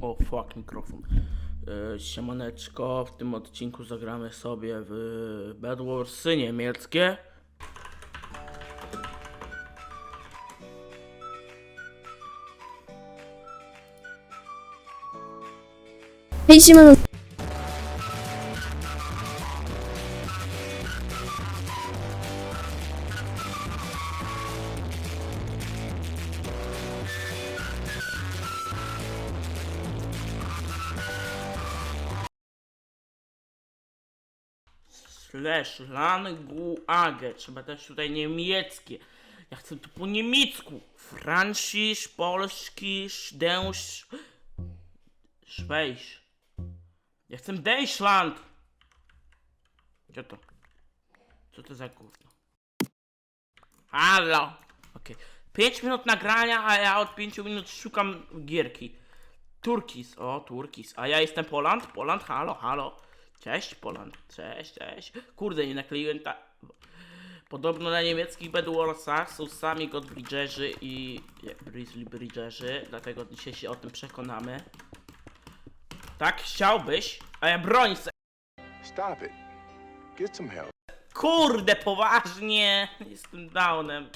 O, fuck, mikrofon. E, Siemaneczko, w tym odcinku zagramy sobie w Bad Warsy niemieckie. Hej, siemano. Slash Language. Trzeba też tutaj niemieckie. Ja chcę tu po niemiecku. Francisz, Polskisz, Dęsz... Szwejsz. Ja chcę Deutschland. Gdzie to? Co to za gówno? Halo. Okej. 5 minut nagrania, a ja od 5 minut szukam gierki. Turkis, o Turkis, a ja jestem Poland, Poland, halo, halo. Cześć Poland, cześć, cześć. Kurde, nie nakleiłem ta... Podobno na niemieckich Bedwarsach są sami Godbridgerzy i nie, Grizzly Bridgerzy, dlatego dzisiaj się o tym przekonamy. Tak, chciałbyś? A ja broń se... Stop it. Get some help. Kurde, poważnie! Jestem downem.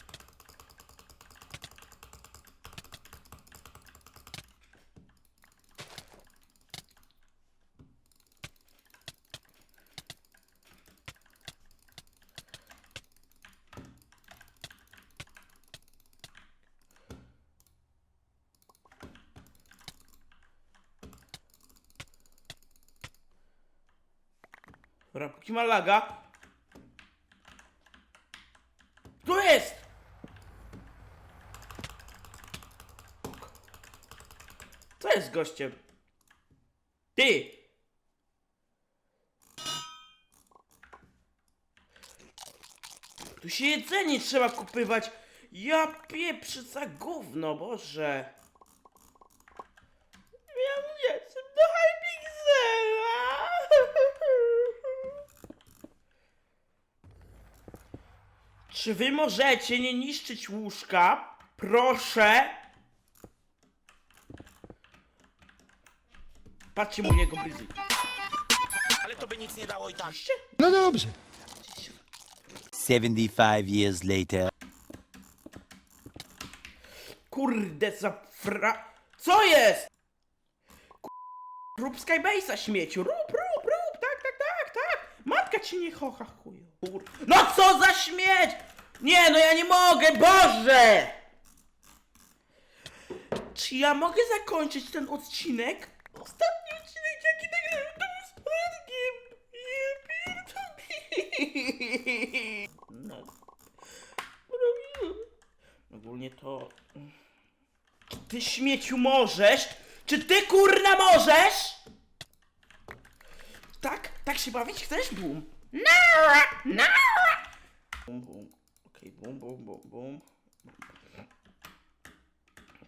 Dobra, póki ma laga. Tu jest! Co jest gościem? Ty! Tu się jedzenie trzeba kupywać. Ja pieprzę za gówno, Boże. Ja nie chcę do Hypixela. Czy wy możecie nie niszczyć łóżka? Proszę. Patrzcie mu jego bryzy. Ale to by nic nie dało i tak. Patrzcie. 75 years later. Kurde za fra... Co jest? Rób Skybase'a śmieciu. Rób, rób, rób. Tak, tak, tak, tak. Matka ci nie chocha chuju. Kur... No co za śmieć! Nie, no ja nie mogę, Boże! Czy ja mogę zakończyć ten odcinek? Ostatni odcinek, jaki nagrałem, to był z. Ja pierdolę. No. Robiłem. Ogólnie to... Czy ty śmieciu możesz? Czy ty kurna możesz? Tak? Tak się bawić chcesz? Bum. No! No! Okej, bum, bum, bum, bum.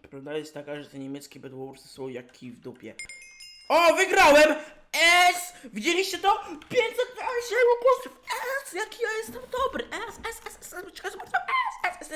Prawda jest taka, że te niemieckie bedwarsy są jak kij w dupie. O, wygrałem! S! Widzieliście to? 500 siedem postów! S! Jaki ja jestem dobry! S, S, S, S, S, S, S, S, S, S,